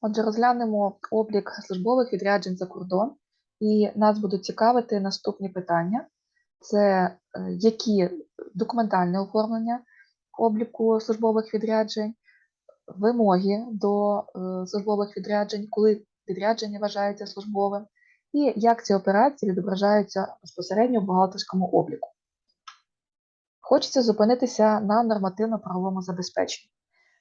Отже, розглянемо облік службових відряджень за кордон, і нас будуть цікавити наступні питання: це е, які документальне оформлення обліку службових відряджень, вимоги до е, службових відряджень, коли відрядження вважається службовим, і як ці операції відображаються безпосередньо в бухгалтерському обліку. Хочеться зупинитися на нормативно-правовому забезпеченні.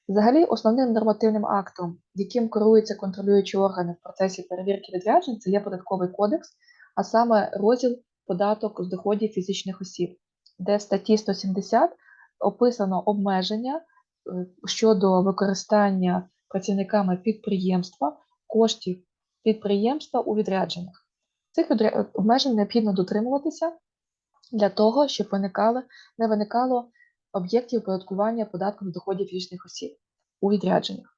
Взагалі, основним нормативним актом, яким керуються контролюючі органи в процесі перевірки відряджень, це є податковий кодекс, а саме розділ податок з доходів фізичних осіб, де в статті 170 описано обмеження е, щодо використання працівниками підприємства коштів підприємства у відрядженнях. Цих обмежень необхідно дотримуватися для того, щоб виникали, не виникало об'єктів оподаткування податком доходів фізичних осіб у відрядженнях.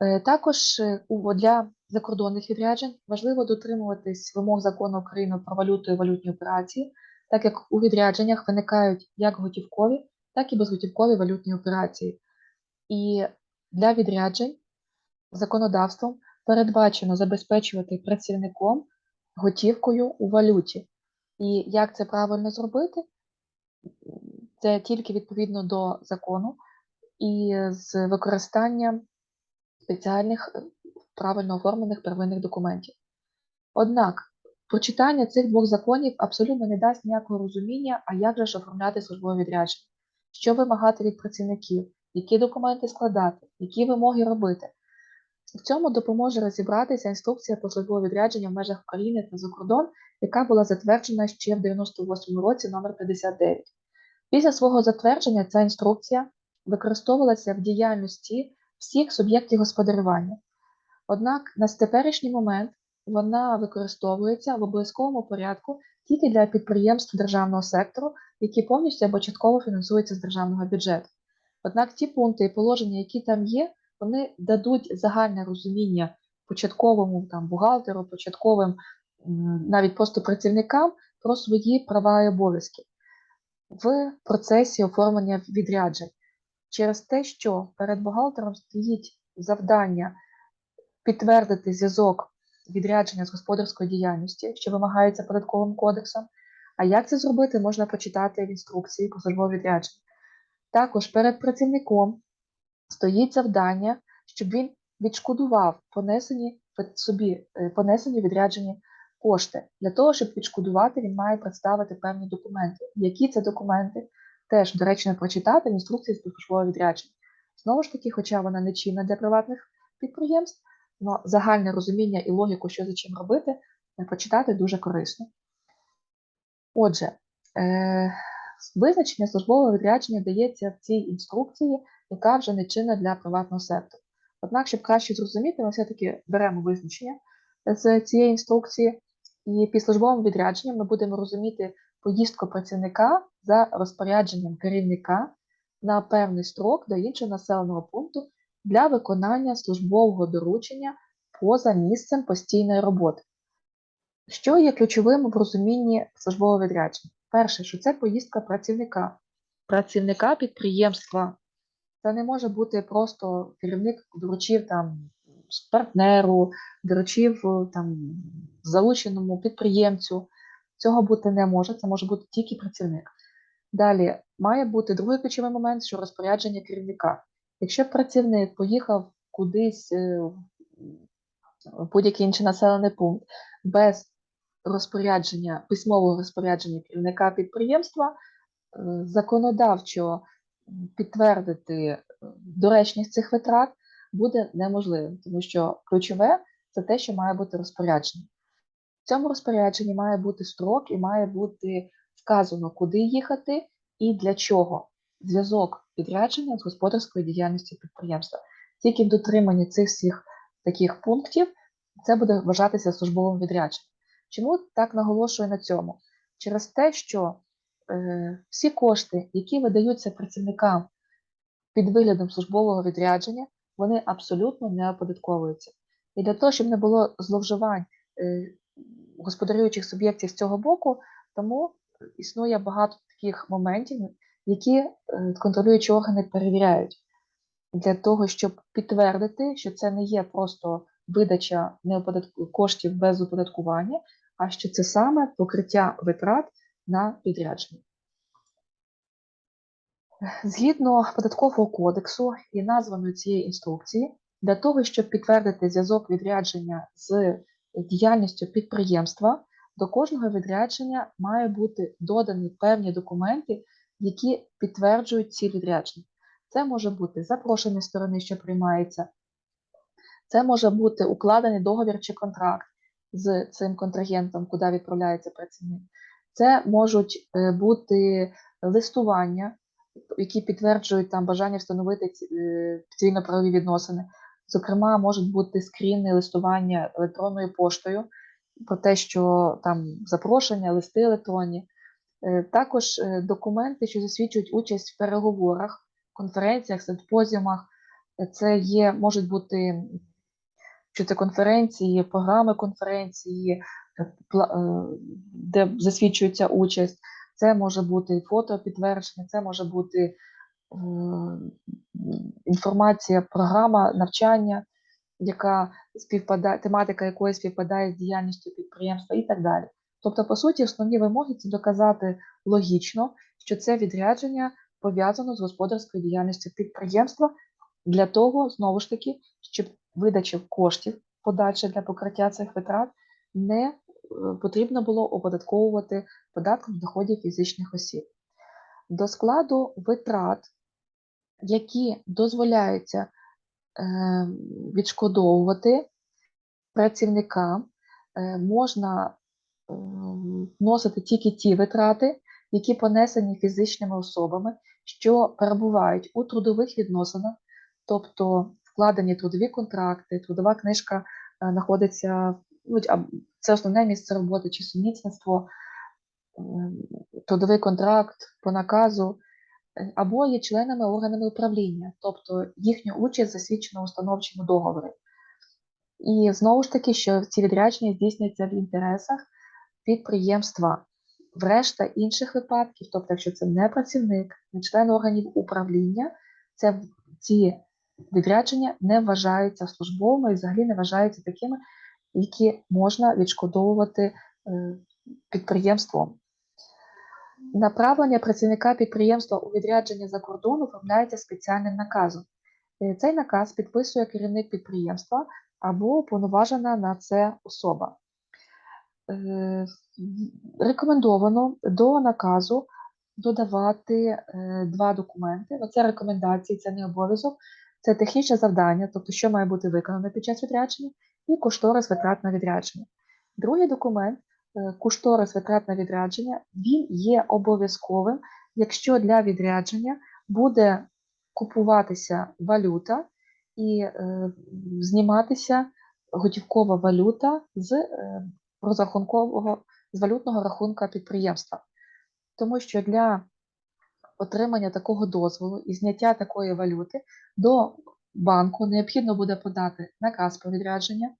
Е, Також е, для закордонних відряджень важливо дотримуватись вимог закону України про валюту і валютні операції, так як у відрядженнях виникають як готівкові, так і безготівкові валютні операції. І для відряджень законодавством передбачено забезпечувати працівником готівкою у валюті. І як це правильно зробити? Це тільки відповідно до закону і з використанням спеціальних е, правильно оформлених первинних документів. Однак прочитання цих двох законів абсолютно не дасть ніякого розуміння, а як же ж оформляти службове відрядження, що вимагати від працівників, які документи складати, які вимоги робити. В цьому допоможе розібратися інструкція про службове відрядження в межах України та за кордон, яка була затверджена ще в 98 році номер 59. Після свого затвердження ця інструкція використовувалася в діяльності всіх суб'єктів господарювання. Однак на теперішній момент вона використовується в обов'язковому порядку тільки для підприємств державного сектору, які повністю або частково фінансуються з державного бюджету. Однак ті пункти і положення, які там є, вони дадуть загальне розуміння початковому там, бухгалтеру, початковим навіть просто працівникам про свої права і обов'язки в процесі оформлення відряджень через те, що перед бухгалтером стоїть завдання підтвердити зв'язок відрядження з господарської діяльності, що вимагається податковим кодексом. А як це зробити, можна почитати в інструкції про службове відрядження. Також перед працівником стоїть завдання, щоб він відшкодував понесені собі е, понесені відряджені кошти. Для того, щоб відшкодувати, він має представити певні документи. Які це документи, теж доречно прочитати в інструкції з службового відрядження. Знову ж таки, хоча вона не чинна для приватних підприємств, але загальне розуміння і логіку, що за чим робити, е, почитати дуже корисно. Отже, е, визначення службового відрядження дається в цій інструкції, яка вже не чинна для приватного сектору. Однак, щоб краще зрозуміти, ми все-таки беремо визначення з цієї інструкції, і під службовим відрядженням ми будемо розуміти поїздку працівника за розпорядженням керівника на певний строк до іншого населеного пункту для виконання службового доручення поза місцем постійної роботи. Що є ключовим в розумінні службового відрядження? Перше, що це поїздка працівника, працівника підприємства. Це не може бути просто керівник доручив там партнеру, доручив е, там залученому підприємцю. Цього бути не може, це може бути тільки працівник. Далі має бути другий ключовий момент, що розпорядження керівника. Якщо працівник поїхав кудись е, в будь-який інший населений пункт без розпорядження, письмового розпорядження керівника підприємства, е, законодавчо підтвердити доречність цих витрат буде неможливим, тому що ключове це те, що має бути розпорядження. В цьому розпорядженні має бути строк і має бути вказано, куди їхати і для чого. Зв'язок відрядження з господарською діяльністю підприємства. Тільки в дотриманні цих всіх таких пунктів це буде вважатися службовим відрядженням. Чому так наголошую на цьому? Через те, що е, всі кошти, які видаються працівникам під виглядом службового відрядження, вони абсолютно не оподатковуються. І для того, щоб не було зловживань е, господарюючих суб'єктів з цього боку, тому існує багато таких моментів, які е, контролюючі органи перевіряють. для того, щоб підтвердити, що це не є просто видача коштів без оподаткування, а що це саме покриття витрат на підрядження. Згідно податкового кодексу і названої цієї інструкції, для того, щоб підтвердити зв'язок відрядження з діяльністю підприємства, до кожного відрядження має бути додані певні документи, які підтверджують ці відрядження. Це може бути запрошення сторони, що приймається, це може бути укладений договір чи контракт з цим контрагентом, куди відправляється працівник. Це можуть е, бути листування, які підтверджують там бажання встановити е, цивільно-правові відносини. Зокрема, можуть бути скріни листування електронною поштою про те, що там запрошення, листи електронні. Е, Також е, документи, що засвідчують участь в переговорах, конференціях, симпозіумах. Це є, можуть бути чи це конференції, програми конференції, де засвідчується участь. Це може бути фото підтвердження, це може бути е, інформація, програма навчання, яка співпадає, тематика якої співпадає з діяльністю підприємства і так далі. Тобто, по суті, основні вимоги це доказати логічно, що це відрядження пов'язано з господарською діяльністю підприємства для того, знову ж таки, щоб видача коштів подальше для покриття цих витрат не е, потрібно було оподатковувати податком з доходів фізичних осіб. До складу витрат, які дозволяються е, відшкодовувати працівникам, е, можна е, вносити тільки ті витрати, які понесені фізичними особами, що перебувають у трудових відносинах, тобто вкладені трудові контракти, трудова книжка знаходиться, ну, це основне місце роботи чи сумісництво, трудовий контракт по наказу, е, або є членами органами управління, тобто їхню участь засвідчена у установчому договорі. І знову ж таки, що ці відрядження здійснюються в інтересах підприємства. В решта інших випадків, тобто, якщо це не працівник, не член органів управління, це ці відрядження не вважаються службовими і взагалі не вважаються такими, які можна відшкодовувати е, підприємством. Направлення працівника підприємства у відрядження за кордон оформляється спеціальним наказом. Е, Цей наказ підписує керівник підприємства або уповноважена на це особа. Е, Рекомендовано до наказу додавати е, два документи. Ну, Це рекомендації, це не обов'язок, це технічне завдання, тобто що має бути виконано під час відрядження, і кошторис витрат на відрядження. Другий документ кошторис витрат на відрядження, він є обов'язковим, якщо для відрядження буде купуватися валюта і е, зніматися готівкова валюта з е, розрахункового з валютного рахунка підприємства. Тому що для отримання такого дозволу і зняття такої валюти до банку необхідно буде подати наказ про відрядження.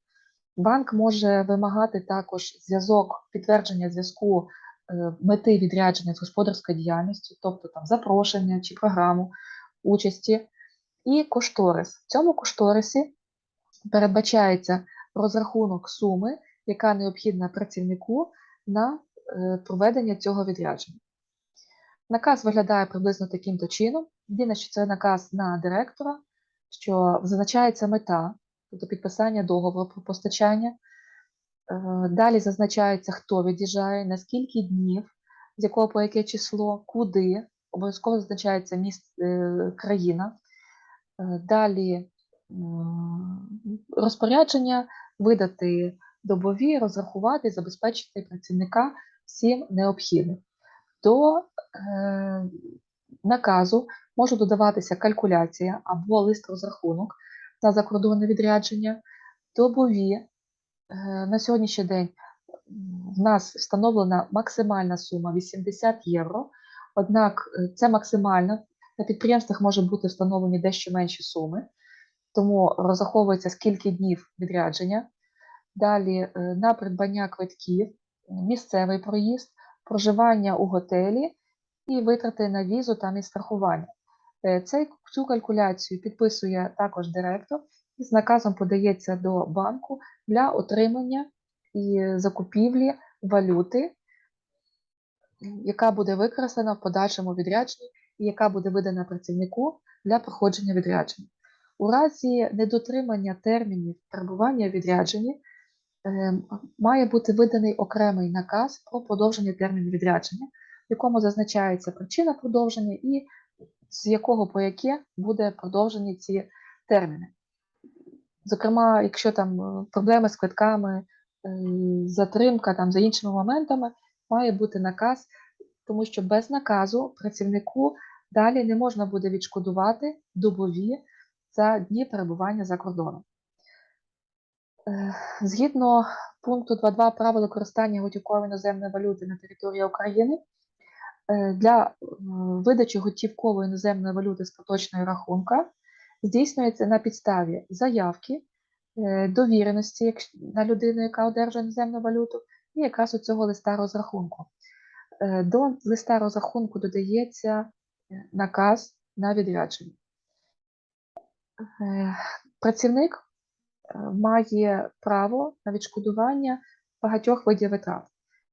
Банк може вимагати також зв'язок, підтвердження зв'язку е, мети відрядження з господарською діяльністю, тобто там запрошення чи програму участі, і кошторис. В цьому кошторисі передбачається розрахунок суми, яка необхідна працівнику на е, проведення цього відрядження. Наказ виглядає приблизно таким-то чином. Єдине, що це наказ на директора, що зазначається мета, тобто підписання договору про постачання. Е, Далі зазначається, хто від'їжджає, на скільки днів, з якого по яке число, куди. Обов'язково зазначається міст, е, країна. Е, Далі розпорядження видати добові, розрахувати, забезпечити працівника всім необхідним. До е, наказу може додаватися калькуляція або лист розрахунок на закордонне відрядження, добові. Е, на сьогоднішній день в нас встановлена максимальна сума 80 євро, однак е, це максимальна. На підприємствах може бути встановлені дещо менші суми, тому розраховується скільки днів відрядження. Далі е, на придбання квитків, місцевий проїзд, проживання у готелі і витрати на візу та страхування. Цю калькуляцію підписує також директор і з наказом подається до банку для отримання і закупівлі валюти, яка буде використана в подальшому відрядженні і яка буде видана працівнику для проходження відрядження. У разі недотримання термінів перебування в відрядженні е, має бути виданий окремий наказ про подовження терміну відрядження, в якому зазначається причина продовження і з якого по яке буде продовжені ці терміни. Зокрема, якщо там е, проблеми з квитками, е, затримка там за іншими моментами, має бути наказ, тому що без наказу працівнику далі не можна буде відшкодувати добові за дні перебування за кордоном. Е, Згідно пункту 2.2 правил використання готівкової іноземної валюти на території України, для е, видачі готівкової іноземної валюти з поточної рахунка здійснюється на підставі заявки, е, довіреності на людину, яка одержує іноземну валюту, і якраз у цього листа розрахунку. До листа розрахунку додається наказ на відрядження. Працівник має право на відшкодування багатьох видів витрат.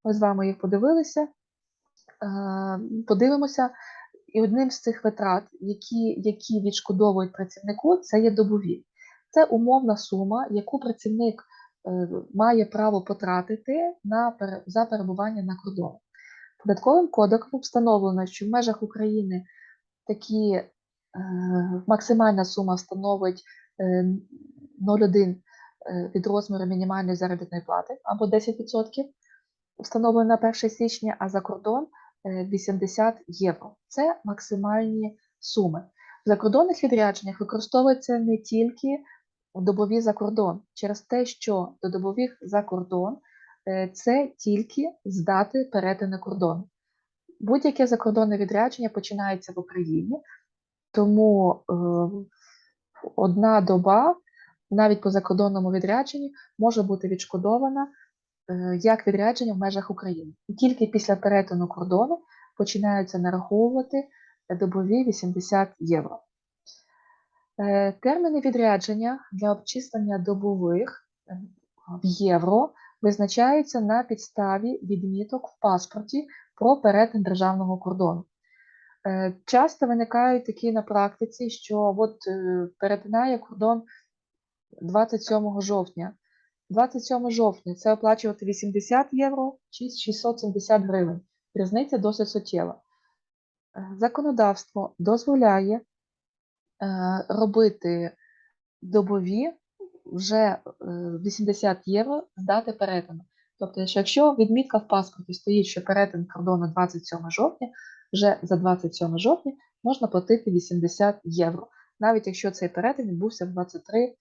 Ми з вами їх подивилися, подивимося. І одним з цих витрат, які, які відшкодовують працівнику, це є добові. Це умовна сума, яку працівник е, має право потратити на, за перебування на кордоні. Податковим кодексом встановлено, що в межах України такі е, максимальна сума становить е, 0,1 е, від розміру мінімальної заробітної плати або 10%, встановлено на 1 січня, а за кордон е, 80 євро. Це максимальні суми. В закордонних відрядженнях використовуються не тільки добові за кордон, через те, що до добових за кордон е, це тільки з дати перетину кордону. Будь-яке закордонне відрядження починається в Україні, тому е, одна доба навіть по закордонному відрядженні може бути відшкодована як відрядження в межах України. І тільки після перетину кордону починаються нараховувати добові 80 євро. Е, Терміни відрядження для обчислення добових е, в євро визначаються на підставі відміток в паспорті про перетин державного кордону. Е, Часто виникають такі на практиці, що от е, перетинає кордон 27 жовтня. 27 жовтня це оплачувати 80 євро чи 670 гривень. Різниця досить суттєва. Е, Законодавство дозволяє е, робити добові вже е, 80 євро з дати перетину. Тобто, що якщо відмітка в паспорті стоїть, що перетин кордону 27 жовтня, вже за 27 жовтня можна платити 80 євро, навіть якщо цей перетин відбувся в 23 е,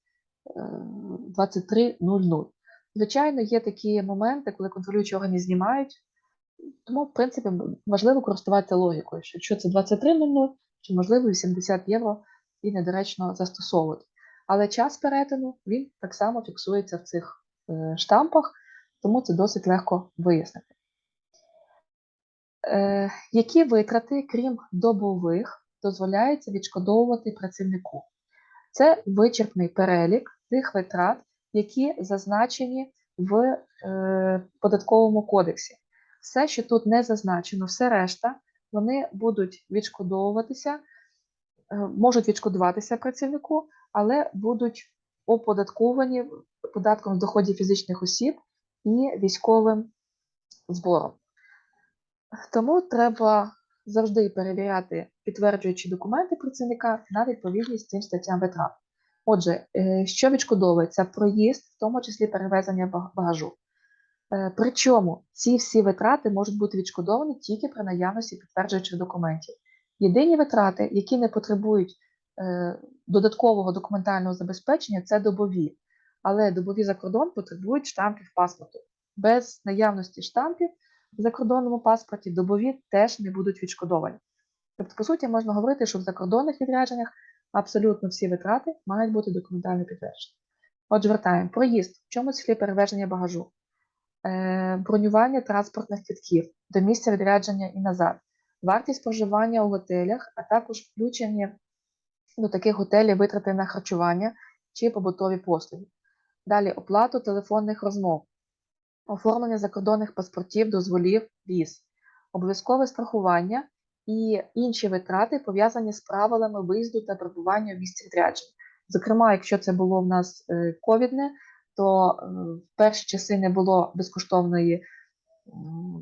23.00. Звичайно, є такі моменти, коли контролюючі органи знімають, тому, в принципі, важливо користуватися логікою, що якщо це 23.00, то можливо 80 євро і недоречно застосовувати. Але час перетину він так само фіксується в цих е, штампах, тому це досить легко вияснити. Е, які витрати, крім добових, дозволяється відшкодовувати працівнику? Це вичерпний перелік тих витрат, які зазначені в е, податковому кодексі. Все, що тут не зазначено, все решта, вони будуть відшкодовуватися, е, можуть відшкодуватися працівнику, але будуть оподатковані податком з доходів фізичних осіб і військовим збором. Тому треба завжди перевіряти підтверджуючі документи працівника на відповідність цим статтям витрат. Отже, е, що відшкодовується? Проїзд, в тому числі перевезення багажу. Е, Причому ці всі витрати можуть бути відшкодовані тільки при наявності підтверджуючих документів. Єдині витрати, які не потребують е, додаткового документального забезпечення, це добові. Але добові за кордон потребують штампів паспорту. Без наявності штампів в закордонному паспорті добові теж не будуть відшкодовані. Тобто, по суті, можна говорити, що в закордонних відрядженнях абсолютно всі витрати мають бути документально підтверджені. Отже, вертаємо. Проїзд, в чому числі перевезення багажу, е, бронювання транспортних квитків до місця відрядження і назад, вартість проживання у готелях, а також включені до таких готелів витрати на харчування чи побутові послуги. Далі оплату телефонних розмов, оформлення закордонних паспортів, дозволів, віз, обов'язкове страхування і інші витрати, пов'язані з правилами виїзду та перебування в місці відрядження. Зокрема, якщо це було в нас е, ковідне, то е, в перші часи не було безкоштовної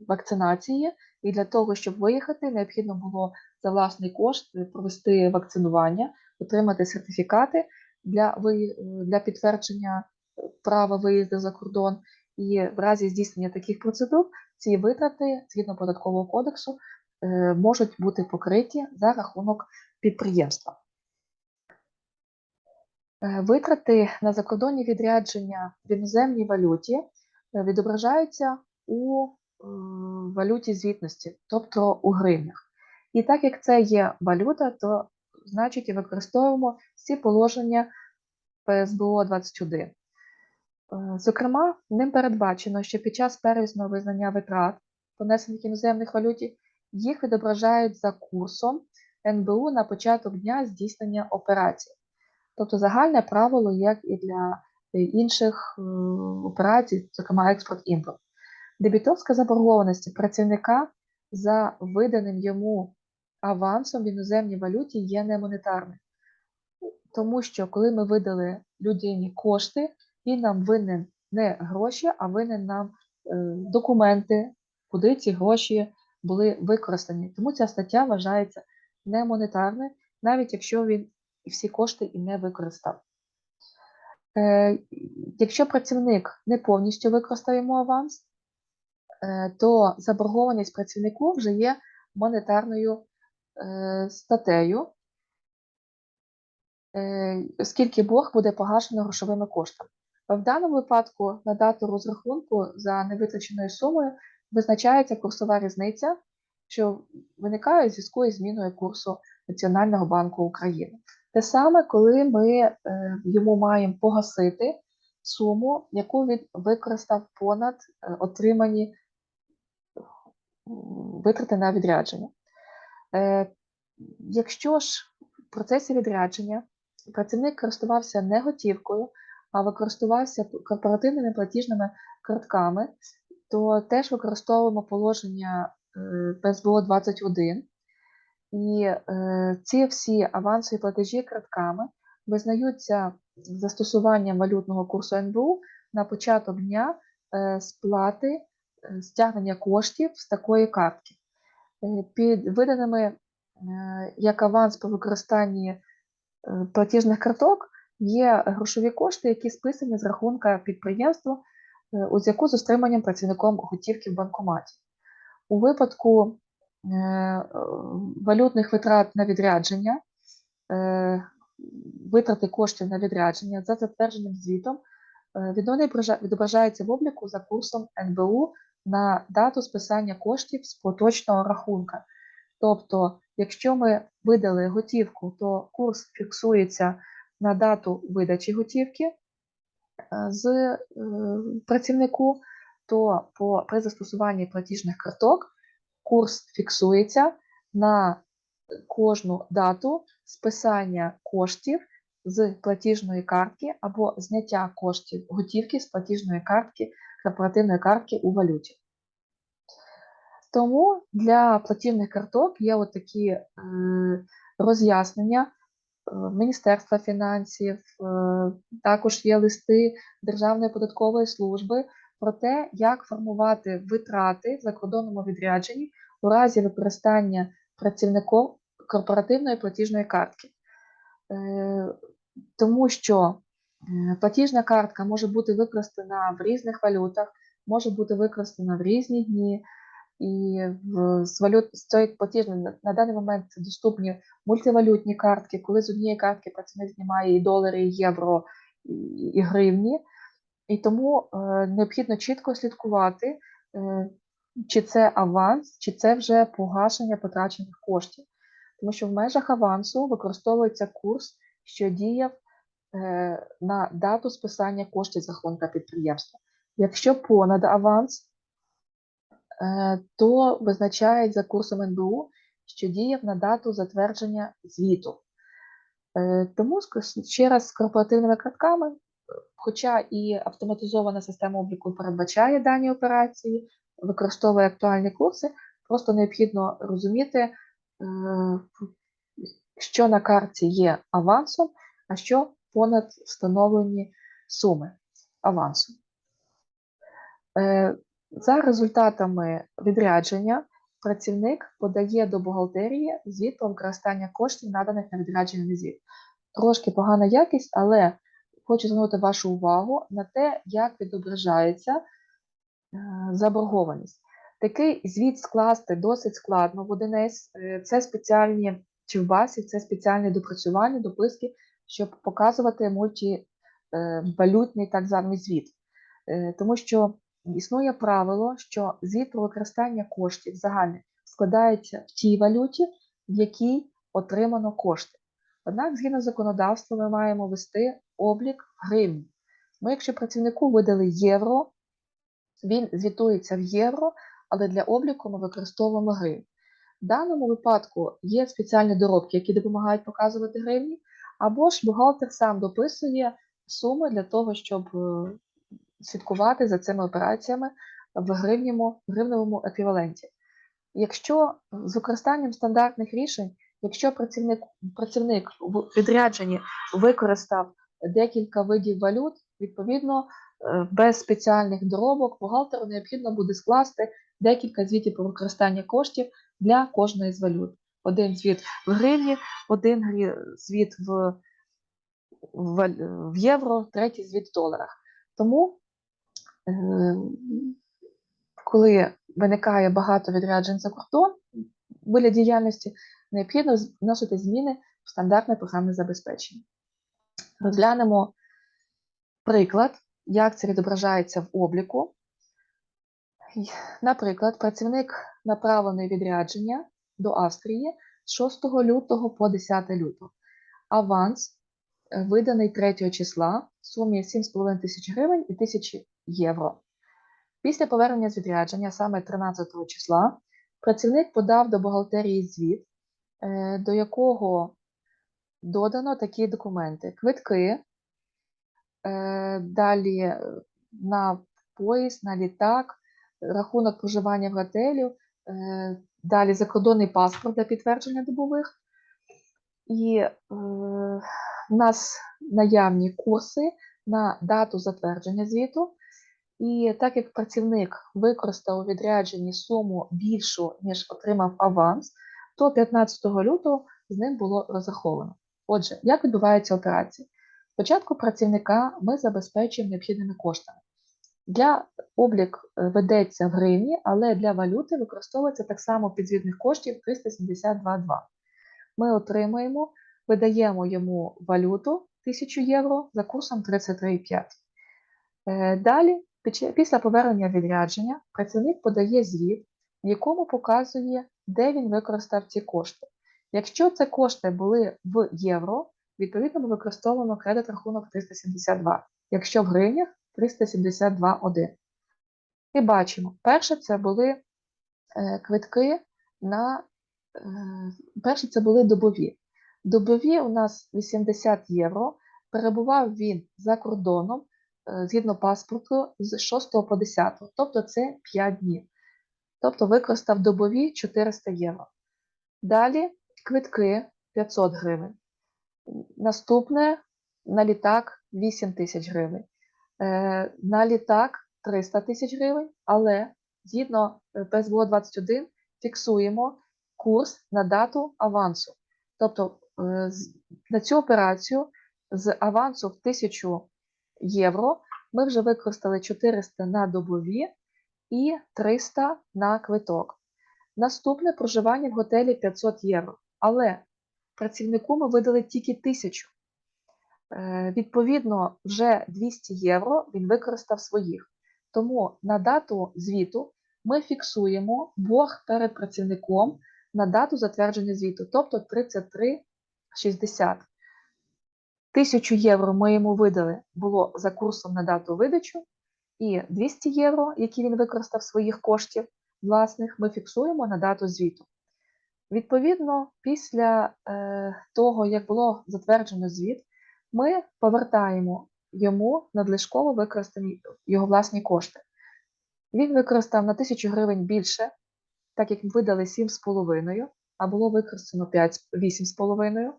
вакцинації, і для того, щоб виїхати, необхідно було за власний кошт е, провести вакцинування, отримати сертифікати для, для підтвердження права виїзду за кордон. І в разі здійснення таких процедур ці витрати згідно податкового кодексу е, можуть бути покриті за рахунок підприємства. Е, Витрати на закордонні відрядження в іноземній валюті е, відображаються у валюті звітності, тобто у гривнях. І так як це є валюта, то значить і використовуємо всі положення ПСБО 21. Е, Зокрема, ним передбачено, що під час первісного визнання витрат, понесених іноземних валюті, їх відображають за курсом НБУ на початок дня здійснення операції. Тобто загальне правило, як і для інших е, операцій, зокрема експорт-імпорт. Дебіторська заборгованість працівника за виданим йому авансом в іноземній валюті є немонетарним. Тому що коли ми видали людині кошти, він нам винен не гроші, а винен нам е, документи, куди ці гроші були використані. Тому ця стаття вважається немонетарною, навіть якщо він всі кошти і не використав. Е, якщо працівник не повністю використав йому аванс, е, то заборгованість працівнику вже є монетарною статтею, оскільки борг буде погашено грошовими коштами. В даному випадку на дату розрахунку за невитраченою сумою визначається курсова різниця, що виникає у зв'язку із зміною курсу Національного банку України. Те саме, коли ми е, йому маємо погасити суму, яку він використав понад е, отримані витрати на відрядження. Е, Якщо ж в процесі відрядження працівник користувався не готівкою, а використовувався корпоративними платіжними картками, то теж використовуємо положення е, ПСБО 21. І е, ці всі авансові платежі картками визнаються застосуванням валютного курсу НБУ на початок дня е, сплати стягнення коштів з такої картки. Під виданими як аванс по використанні платіжних карток є грошові кошти, які списані з рахунка підприємства е, у зв'язку з отриманням працівником готівки в банкоматі. У випадку е, валютних витрат на відрядження, е, витрати коштів на відрядження за затвердженим звітом, е, від- вони відобража- відображаються в обліку за курсом НБУ на дату списання коштів з поточного рахунка. Тобто, якщо ми видали готівку, то курс фіксується на дату видачі готівки е, з е, працівнику, то по, при застосуванні платіжних карток курс фіксується на кожну дату списання коштів з платіжної картки або зняття коштів готівки з платіжної картки корпоративної картки у валюті. Тому для платіжних карток є от такі е, роз'яснення Міністерства фінансів, е, також є листи Державної податкової служби про те, як формувати витрати в закордонному відрядженні у разі використання працівником корпоративної платіжної картки. Е, Тому що е, платіжна картка може бути використана в різних валютах, може бути використана в різні дні. І з валют з цієї платіжної на, даний момент доступні мультивалютні картки, коли з однієї картки працівник знімає і долари, і євро, і, і гривні. І тому е, необхідно чітко слідкувати, е, чи це аванс, чи це вже погашення потрачених коштів. Тому що в межах авансу використовується курс, що діяв е, на дату списання коштів з рахунка підприємства. Якщо понад аванс, то визначають за курсом НБУ що діяв на дату затвердження звіту. Е, Тому ще раз з корпоративними картками, е, хоча і автоматизована система обліку передбачає дані операції, використовує актуальні курси, просто необхідно розуміти, е, що на карті є авансом, а що понад встановлені суми авансу. Е, За результатами відрядження працівник подає до бухгалтерії звіт про використання коштів, наданих на відрядження звіт. Трошки погана якість, але хочу звернути вашу увагу на те, як відображається е, заборгованість. Такий звіт скласти досить складно в 1С. Е, Це спеціальні чи в басі, це спеціальні допрацювання, дописки, щоб показувати мультивалютний так званий звіт. Е, Тому що існує правило, що звіт про використання коштів загальних складається в тій валюті, в якій отримано кошти. Однак, згідно з законодавством, ми маємо вести облік в гривні. Тому якщо працівнику видали євро, він звітується в євро, але для обліку ми використовуємо гривні. В даному випадку є спеціальні доробки, які допомагають показувати гривні, або ж бухгалтер сам дописує суми для того, щоб е, слідкувати за цими операціями в гривнєвому, гривневому еквіваленті. Якщо з використанням стандартних рішень, якщо працівник, працівник в відрядженні використав декілька видів валют, відповідно, е, без спеціальних доробок бухгалтеру необхідно буде скласти декілька звітів про використання коштів для кожної з валют. Один звіт в гривні, один звіт в, в, євро, третій звіт в доларах. Тому, коли виникає багато відряджень за кордон вигляді діяльності, необхідно вносити зміни в стандартне програмне забезпечення. Розглянемо приклад, як це відображається в обліку. Наприклад, працівник направлений відрядження до Австрії з 6 лютого по 10 лютого. Аванс е, виданий 3 числа в сумі 7,5 тисяч гривень і 1000 євро. Після повернення з відрядження, саме 13 числа, працівник подав до бухгалтерії звіт, е, до якого додано такі документи: квитки, е, далі е, на поїзд, на літак, рахунок проживання в готелю, далі закордонний паспорт для підтвердження добових. І в нас наявні курси на дату затвердження звіту. І так як працівник використав у відрядженні суму більшу, ніж отримав аванс, то 15 лютого з ним було розраховано. Отже, як відбувається операція? Спочатку працівника ми забезпечуємо необхідними коштами. Для облік е, ведеться в гривні, але для валюти використовується так само підзвітних коштів 372,2. Ми отримуємо, видаємо йому валюту 1000 євро за курсом 33,5. Е, Далі, після повернення відрядження, працівник подає звіт, в якому показує, де він використав ці кошти. Якщо це кошти були в євро, відповідно ми використовуємо кредит рахунок 372. Якщо в гривнях 372,1. І бачимо, перше це були е, квитки на е, перше це були добові. Добові у нас 80 євро. Перебував він за кордоном згідно паспорту з 6 по 10, тобто це 5 днів. Тобто використав добові 400 євро. Далі квитки 500 гривень. Наступне на літак 8 тисяч гривень. Е, На літак 300 тисяч гривень, але згідно е, ПСБО 21 фіксуємо курс на дату авансу. Тобто е, на цю операцію з авансу в 1000 євро ми вже використали 400 на добові і 300 на квиток. Наступне проживання в готелі 500 євро. Але працівнику ми видали тільки 1000. Е, Відповідно, вже 200 євро він використав своїх. Тому на дату звіту ми фіксуємо борг перед працівником на дату затвердження звіту, тобто 33,60. 1000 євро ми йому видали було за курсом на дату видачу, і 200 євро, які він використав своїх коштів власних, ми фіксуємо на дату звіту. відповідно, після е, того, як було затверджено звіт, ми повертаємо йому надлишково використані його власні кошти. Він використав на 1000 гривень більше, так як видали 7,5, а було використано 5, 8,5,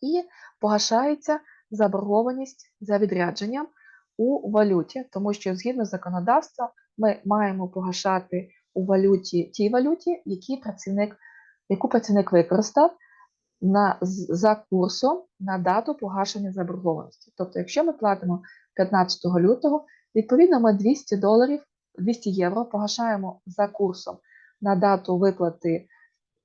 і погашається заборгованість за відрядженням у валюті, тому що згідно законодавства ми маємо погашати у валюті тій валюті, які працівник, яку працівник використав на, за курсом на дату погашення заборгованості. Тобто, якщо ми платимо 15 лютого, відповідно ми 200 доларів, 200 євро погашаємо за курсом на дату виплати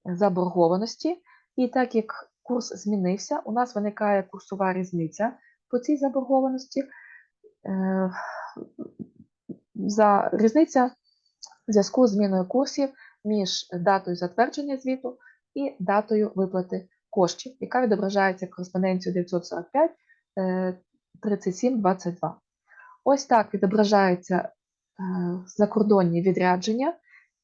заборгованості. І так як курс змінився, у нас виникає курсова різниця по цій заборгованості. Е, За різниця в зв'язку з зміною курсів між датою затвердження звіту і датою виплати коштів, яка відображається кореспонденцією 945 е, 37 22. Ось так відображаються е, закордонні відрядження.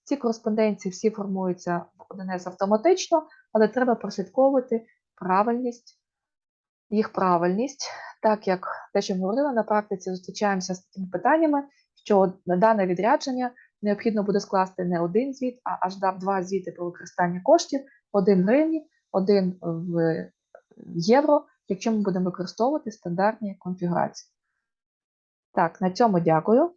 Ці кореспонденції всі формуються в 1С автоматично, але треба прослідковувати правильність, їх правильність, так як те, що ми говорили на практиці, зустрічаємося з такими питаннями, що на дане відрядження необхідно буде скласти не один звіт, а аж два звіти про використання коштів, один в гривні, один в євро, якщо ми будемо використовувати стандартні конфігурації. Так, на цьому дякую.